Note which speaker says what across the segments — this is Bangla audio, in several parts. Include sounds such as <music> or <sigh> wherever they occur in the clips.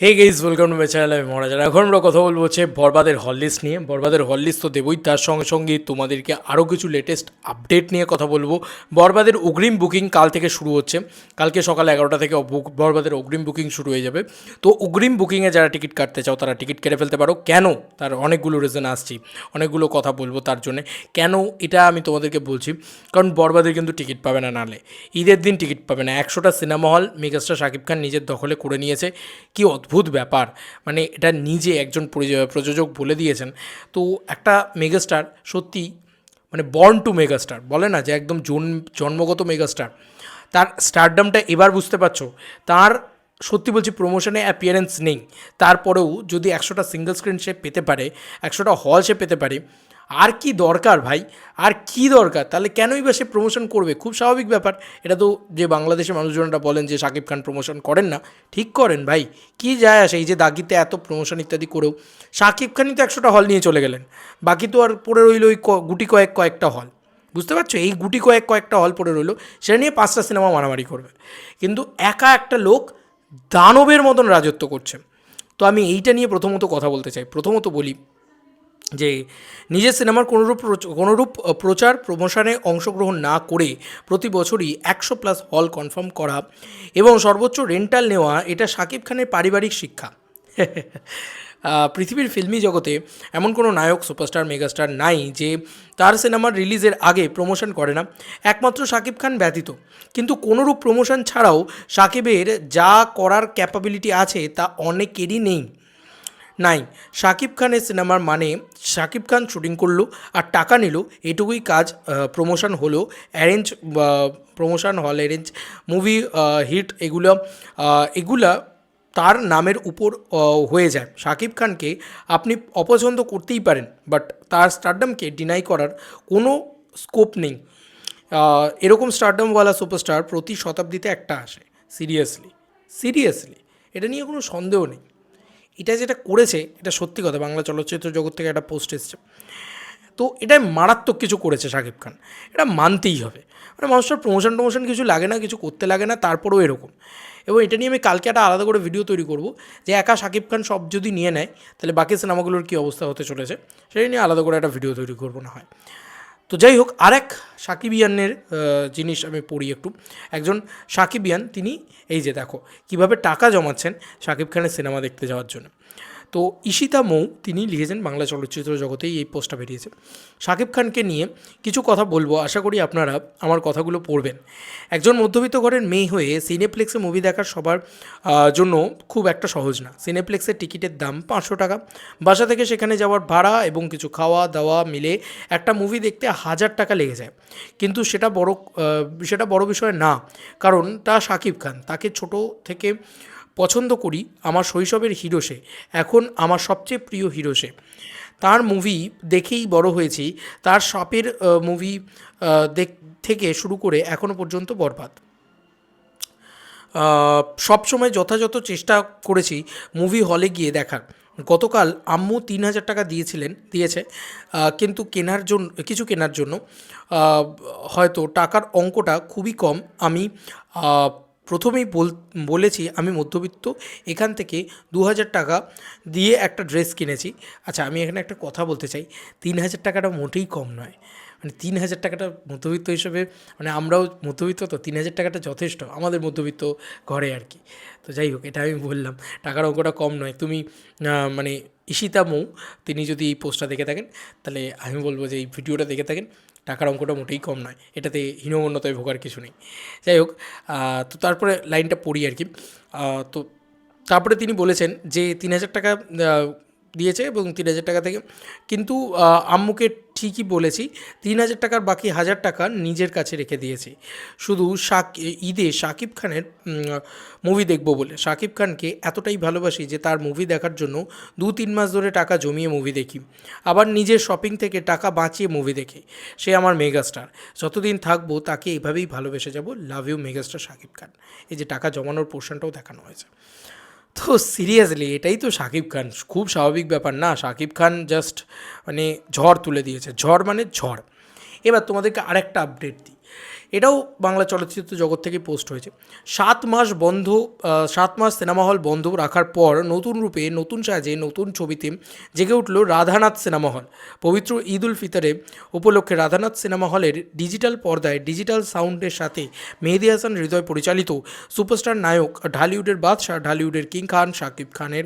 Speaker 1: Hey guys welcome to my channel আমি মহারাজার এখন আমরা কথা বলব হচ্ছে বরবাদের হল লিস্ট নিয়ে। বরবাদের হল লিস্ট তো দেবই। তার সঙ্গে সঙ্গে তোমাদেরকে আরও কিছু লেটেস্ট আপডেট নিয়ে কথা বলব। বরবাদের অগ্রিম বুকিং কাল থেকে শুরু হচ্ছে। কালকে সকাল এগারোটা থেকে বরবাদের অগ্রিম বুকিং শুরু হয়ে যাবে। তো অগ্রিম বুকিংয়ে যারা টিকিট কাটতে চাও, তারা টিকিট কেটে ফেলতে পারো। কেন? তার অনেকগুলো রিজন আসছি। অনেকগুলো কথা বলব তার জন্য। কেন? এটা আমি তোমাদেরকে বলছি। কারণ বরবাদের কিন্তু টিকিট পাবে না নালে। ঈদের দিন টিকিট পাবে না। একশোটা সিনেমা হল মেগাস্টার শাকিব খান নিজের দখলে করে নিয়েছে। কি অদ্ভুত ব্যাপার। মানে এটা নিজে একজন পরিয- প্রযোজক বলে দিয়েছেন। তো একটা মেগাস্টার সত্যি মানে বর্ন টু মেগাস্টার বলে না যে একদম জন- জন্মগত মেগাস্টার তার স্টারডামটা এবার বুঝতে পারছ। তার সত্যি বলছি প্রমোশনে অ্যাপিয়ারেন্স নেই। তারপরেও যদি একশোটা সিঙ্গেল স্ক্রিন সে পেতে পারে, একশোটা হল সে পেতে পারে আর কি দরকার ভাই? আর কি দরকার? তাহলে কেনই বা সে প্রমোশন করবে? খুব স্বাভাবিক ব্যাপার। এটা তো যে বাংলাদেশের মানুষজনরা বলেন যে শাকিব খান প্রমোশন করেন না, ঠিক করেন ভাই। কি যায় আসে এই যে দাগিতে এত প্রমোশন ইত্যাদি করেও। শাকিব খানই তো একশোটা হল নিয়ে চলে গেলেন। বাকি তো আর পড়ে রইল ওই গুটি কয়েক কয়েকটা হল বুঝতে পারছ? এই গুটি কয়েক কয়েকটা হল পড়ে রইল, সেটা নিয়ে পাঁচটা সিনেমা মারামারি করবে। কিন্তু একা একটা লোক দানবের মতন রাজত্ব করছে। তো আমি এইটা নিয়ে প্রথমত কথা বলতে চাই। প্রথমত বলি যে নিজের সিনেমার কোনোরূপ কোনোরূপ প্রচার প্রমোশনে অংশগ্রহণ না করে প্রতি বছরই একশো প্লাস হল কনফার্ম করা এবং সর্বোচ্চ রেন্টাল নেওয়া এটা শাকিব খানের পারিবারিক শিক্ষা। <laughs> পৃথিবীর ফিল্মি জগতে এমন কোনো নায়ক, সুপারস্টার, মেগাস্টার নাই যে তার সিনেমার রিলিজের আগে প্রমোশন করে না। একমাত্র শাকিব খান ব্যতীত। কিন্তু কোনোরূপ প্রমোশন ছাড়াও শাকিবের যা করার ক্যাপাবিলিটি আছে তা অনেকেরই নেই। নাই। শাকিব খানের সিনেমার মানে শাকিব খান শুটিং করল আর টাকা নিল। এটুকুই কাজ প্রমোশন হলো। অ্যারেঞ্জ প্রমোশন হল অ্যারেঞ্জ মুভি হিট এগুলো এগুলা তার নামের উপর হয়ে যায়। শাকিব খানকে আপনি অপছন্দ করতেই পারেন বাট তার স্টারডামকে ডিনাই করার কোনো স্কোপ নেই। এরকম স্টারডামওয়ালা সুপারস্টার প্রতি শতাব্দীতে একটা আসে সিরিয়াসলি সিরিয়াসলি এটা নিয়ে কোনো সন্দেহ নেই। এটা যেটা করেছে, এটা সত্যি কথা, বাংলা চলচ্চিত্র জগৎ থেকে একটা পোস্ট এসছে। তো এটা মারাত্মক কিছু করেছে শাকিব খান। এটা মানতেই হবে। মানে মানুষটার প্রমোশন টমোশন কিছু লাগে না, কিছু করতে লাগে না, তারপরেও এরকম। এবং এটা নিয়ে আমি কালকে একটা আলাদা করে ভিডিও তৈরি করব, যে একা শাকিব খান সব যদি নিয়ে নেয়, তাহলে বাকি সিনেমাগুলোর কী অবস্থা হতে চলেছে, সেটা নিয়ে আলাদা করে একটা ভিডিও তৈরি করব না হয়। তো যাই হোক, আরেক সাকিবিয়ানের জিনিস আমি পড়ি একটু। একজন সাকিবিয়ান তিনি এই যে দেখো, কীভাবে টাকা জমাচ্ছেন সাকিব খানের সিনেমা দেখতে যাওয়ার জন্য। তো ঈশিতা মৌ, তিনি লিখেছেন বাংলা চলচ্চিত্র জগতেই এই পোস্টটা বেরিয়েছে। শাকিব খানকে নিয়ে কিছু কথা বলব, আশা করি আপনারা আমার কথাগুলো পড়বেন। একজন মধ্যবিত্ত ঘরের মেয়ে হয়ে সিনেপ্লেক্সে মুভি দেখার সবার জন্য খুব একটা সহজ না। সিনেপ্লেক্সের টিকিটের দাম পাঁচশো টাকা। বাসা থেকে সেখানে যাওয়ার ভাড়া এবং কিছু খাওয়া দাওয়া মিলে একটা মুভি দেখতে হাজার টাকা লেগে যায়। কিন্তু সেটা বড় সেটা বড় বিষয় না। কারণ তা শাকিব খান। তাকে ছোট থেকে পছন্দ করি আমার শৈশবের হিরো সে। এখন আমার সবচেয়ে প্রিয় হিরো সে। তার মুভি দেখেই বড় হয়েছি। তার সাপের মুভি দেখ, থেকে শুরু করে এখনও পর্যন্ত বরবাদ। সবসময় যথাযথ চেষ্টা করেছি মুভি হলে গিয়ে দেখার। গতকাল আম্মু তিন হাজার টাকা দিয়েছিলেন, দিয়েছে। কিন্তু কেনার জন্য কিছু কেনার জন্য হয়তো টাকার অঙ্কটা খুবই কম। আমি প্রথমেই বল, বলেছি আমি মধ্যবিত্ত, এখান থেকে দু হাজার টাকা দিয়ে একটা ড্রেস কিনেছি। আচ্ছা আমি এখানে একটা কথা বলতে চাই। তিন হাজার টাকাটা মোটেই কম নয়। মানে তিন হাজার টাকাটা মধ্যবিত্ত হিসেবে মানে আমরাও মধ্যবিত্ত তো তিন হাজার টাকাটা যথেষ্ট আমাদের মধ্যবিত্ত ঘরে আর কি। তো যাই হোক, এটা আমি বললাম। টাকার অঙ্কটা কম নয়। তুমি মানে ইশিতা মৌ, তিনি যদি এই পোস্টটা দেখে থাকেন, তাহলে আমি বলব যে এই ভিডিওটা দেখে থাকেন। টাকার অঙ্কটা মোটেই কম নয়। এটাতে হীনমন্যতায় ভোগার কিছু নেই। যাই হোক তো তারপরে লাইনটা পড়ি আর কি। তো তারপরে তিনি বলেছেন যে, তিন হাজার টাকা দিয়েছে এবং তিন হাজার টাকা থেকে। কিন্তু আম্মুকে ঠিকই বলেছি, তিন হাজার টাকার বাকি হাজার টাকা নিজের কাছে রেখে দিয়েছি। শুধু শাক, ঈদে শাকিব খানের মুভি দেখব বলে। শাকিব খানকে এতটাই ভালোবাসি যে তার মুভি দেখার জন্য দু তিন মাস ধরে টাকা জমিয়ে মুভি দেখি। আবার নিজের শপিং থেকে টাকা বাঁচিয়ে মুভি দেখি। সে আমার মেগাস্টার। যতদিন থাকব তাকে এভাবেই ভালোবেসে যাব। Love you megastar Shakib Khan. এই যে টাকা জমানোর পোর্শনটাও দেখানো হয়েছে। তো সিরিয়াসলি এটাই তো শাকিব খান। খুব স্বাভাবিক ব্যাপার না, শাকিব খান জাস্ট মানে ঝড় তুলে দিয়েছে। ঝড় মানে ঝড়। এবার তোমাদেরকে আরেকটা আপডেট দিই। এটাও বাংলা চলচ্চিত্র জগৎ থেকে পোস্ট হয়েছে। সাত মাস বন্ধ সাত মাস সিনেমা হল বন্ধ রাখার পর নতুন রূপে, নতুন সাজে, নতুন ছবিতে জেগে উঠল রাধানাথ সিনেমা হল। পবিত্র ঈদ উল ফিতরে উপলক্ষে রাধানাথ সিনেমা হলের ডিজিটাল পর্দায় ডিজিটাল সাউন্ডের সাথে মেহেদি হাসান হৃদয় পরিচালিত সুপারস্টার নায়ক ঢালিউডের বাদশাহ, ঢালিউডের কিং খান, শাকিব খানের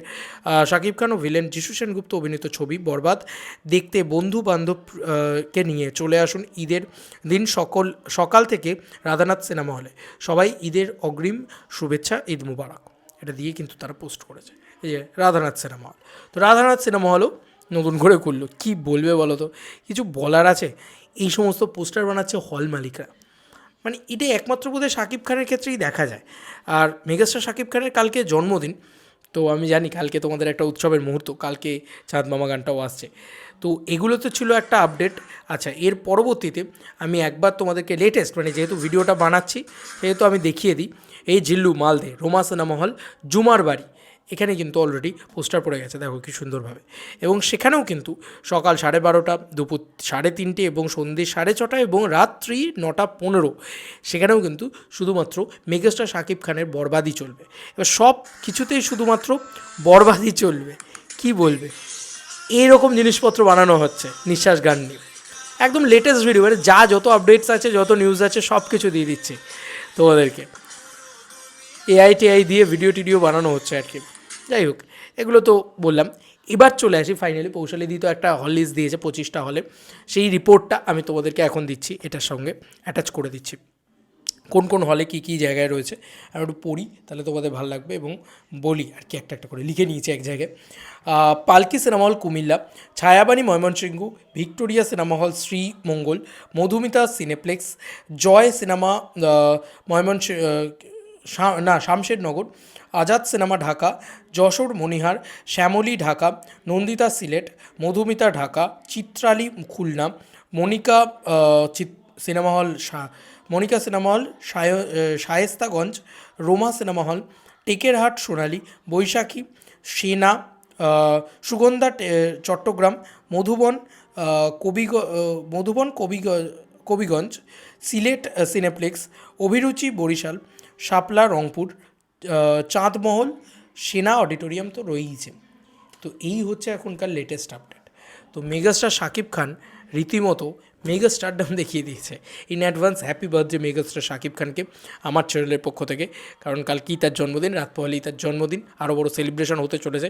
Speaker 1: শাকিব খান ও ভিলেন যিশু সেনগুপ্ত অভিনীত ছবি বরবাদ। দেখতে বন্ধু বান্ধব কে নিয়ে চলে আসুন ঈদের দিন সকল, সকাল থেকে রাধানাথ সিনেমা হলে। সবাই ঈদের অগ্রিম শুভেচ্ছা, ঈদ মুবারক। এটা দিয়ে কিন্তু তারা পোস্ট করেছে। এই যে রাধানাথ সিনেমা হল। তো রাধানাথ সিনেমা হলও নতুন করে করল। কি বলবে বলো তো? কিছু বলার আছে? এই সমস্ত পোস্টার বানাচ্ছে হল মালিকরা। মানে এটা একমাত্র বোধহয় শাকিব খানের ক্ষেত্রেই দেখা যায়। আর মেগাস্টার শাকিব খানের কালকে জন্মদিন। তো আমি জানি কালকে তোমাদের একটা উৎসবের মুহূর্ত, কালকে চাঁদ মামা গানটাও আসছে। তো এগুলো তো ছিল একটা আপডেট আচ্ছা এর পরবর্তীতে আমি একবার তোমাদেরকে লেটেস্ট মানে যেহেতু ভিডিওটা বানাচ্ছি, সেহেতু আমি দেখিয়ে দিই। এই জিল্লু মালদে রোমা সিনেমা হল জুমার বাড়ি। এখানে কিন্তু অলরেডি পোস্টার পড়ে গেছে, দেখো কি সুন্দরভাবে। এবং সেখানেও কিন্তু সকাল সাড়ে বারোটা, দুপুর সাড়ে তিনটে এবং সন্ধ্যে সাড়ে ছটা এবং রাত্রি নটা পনেরো, সেখানেও কিন্তু শুধুমাত্র মেগাস্টার শাকিব খানের বরবাদই চলবে। এবার সব কিছুতেই শুধুমাত্র বরবাদই চলবে, কি বলবে? এইরকম জিনিসপত্র বানানো হচ্ছে নিঃশ্বাস গান নিয়ে। একদম লেটেস্ট ভিডিও মানে যা যত আপডেটস আছে, যত নিউজ আছে, সব কিছু দিয়ে দিচ্ছে তোমাদেরকে। এআই টিআই দিয়ে ভিডিও টিডিও বানানো হচ্ছে আর কি। যাই হোক, এগুলো তো বললাম। এবার চলে আসি ফাইনালি পৌশালি দি তো একটা হল লিস্ট দিয়েছে পঁচিশটা হলে সেই রিপোর্টটা আমি তোমাদেরকে এখন দিচ্ছি এটার সঙ্গে অ্যাটাচ করে দিচ্ছি। কোন কোন হলে কী কী জায়গায় রয়েছে, আমি একটু পড়ি, তাহলে তোমাদের ভালো লাগবে এবং বলি আর কি একটা একটা করে, লিখে নিয়েছি এক জায়গায়। Palki cinema hall Comilla, Chhayabani, Mymensingh, Victoria cinema hall Sreemangal, Modhumita cineplex, Joy cinema Mymensingh শা- না Shamshernagar Azad cinema Dhaka Jessore Monihar Shyamoli Dhaka Nandita Sylhet Modhumita Dhaka Chitrali Khulna Monica cinema hall Monica cinema হল শায়েস্তাগঞ্জ রোমা সিনেমা হল টেকেরহাট সোনালী বৈশাখী সেনা সুগন্ধা চট্টগ্রাম মধুবন আহ, মধুবন কবিগ কবিগঞ্জ সিলেট সিনেপ্লেক্স অভিরুচি বরিশাল শাপলা, রংপুর চাঁদমহল, সেনা অডিটোরিয়াম তো রয়েইছে। তো এই হচ্ছে এখনকার লেটেস্ট আপডেট তো মেগাস্টার শাকিব খান রীতিমতো মেগা স্টারডাম দেখিয়ে দিয়েছে। In advance happy birthday megastar Shakib খানকে আমার চ্যানেলের পক্ষ থেকে। কারণ কালকেই তার জন্মদিন রাত পহলেই তার জন্মদিন। আরও বড় সেলিব্রেশন হতে চলেছে।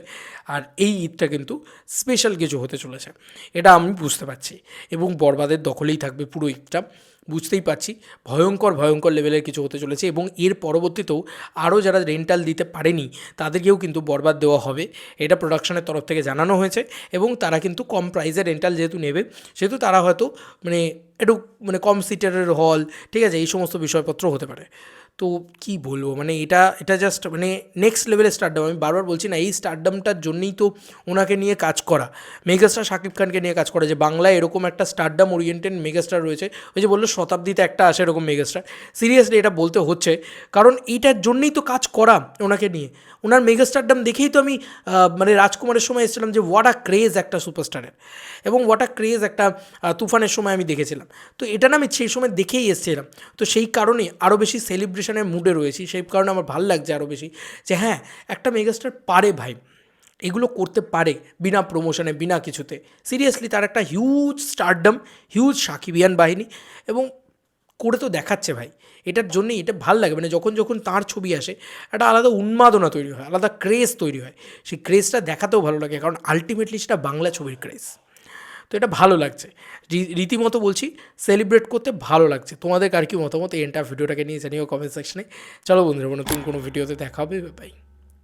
Speaker 1: আর এই ঈদটা কিন্তু স্পেশাল কিছু হতে চলেছে। এটা আমি বুঝতে পারছি। এবং বরবাদের দখলেই থাকবে পুরো ঈদটা। বুঝতেই পারছি। ভয়ঙ্কর ভয়ঙ্কর লেভেলের কিছু হতে চলেছে এবং এর পরবর্তীতেও আরও যারা রেন্টাল দিতে পারেনি, তাদেরকেও কিন্তু বরবাদ দেওয়া হবে। এটা প্রোডাকশনের তরফ থেকে জানানো হয়েছে এবং তারা কিন্তু কম প্রাইসে রেন্টাল যেহেতু নেবে, সেহেতু তারা হয়তো মানে একটু মানে কম সিটারের হল ঠিক আছে, এই সমস্ত বিষয়পত্র হতে পারে। তো কি বলব? মানে এটা এটা জাস্ট মানে নেক্সট লেভেলের স্টারডাম আমি বারবার বলছি না, এই স্টারডামটার জন্যই তো ওনাকে নিয়ে কাজ করা। মেগাস্টার শাকিব খানকে নিয়ে কাজ করা। যে বাংলায় এরকম একটা স্টারডাম ওরিয়েন্টেড মেগাস্টার রয়েছে, ওই যে বলল শতাব্দীতে একটা আসে এরকম মেগাস্টার সিরিয়াসলি এটা বলতে হচ্ছে, কারণ এইটার জন্যই তো কাজ করা ওনাকে নিয়ে। ওনার মেগাস্টারডাম দেখেই তো আমি মানে রাজকুমারের সময় এসেছিলাম যে ওয়াট আ ক্রেজ একটা সুপারস্টারের এবং হোয়াট আ ক্রেজ একটা তুফানের সময় আমি দেখেছিলাম। তো এটা না আমি সেই সময় দেখেই এসেছিলাম। তো সেই কারণে আরও বেশি সেলিব্রেশনের মুডে রয়েছি, সেই কারণে আমার ভালো লাগছে আরও বেশি যে হ্যাঁ একটা মেগাস্টার পারে ভাই। এগুলো করতে পারে বিনা প্রমোশনে বিনা কিছুতে। সিরিয়াসলি তার একটা হিউজ স্টারডম হিউজ সাকিবিয়ান বাহিনী এবং করে তো দেখাচ্ছে ভাই। এটার জন্যই এটা ভালো লাগে মানে যখন যখন তার ছবি আসে, একটা আলাদা উন্মাদনা তৈরি হয়, আলাদা ক্রেজ তৈরি হয়। সেই ক্রেজটা দেখাতেও ভালো লাগে, কারণ আলটিমেটলি সেটা বাংলা ছবির ক্রেজ তো এটা ভালো লাগছে। রীতিমতো বলছি সেলিব্রেট করতে ভালো লাগছে। তোমাদের আর কি মতামত? এই এন্টার ভিডিওটাকে নিয়ে জানিও কমেন্ট সেকশনে চলো বন্ধুরা, নতুন কোনো ভিডিওতে দেখা হবে। বাই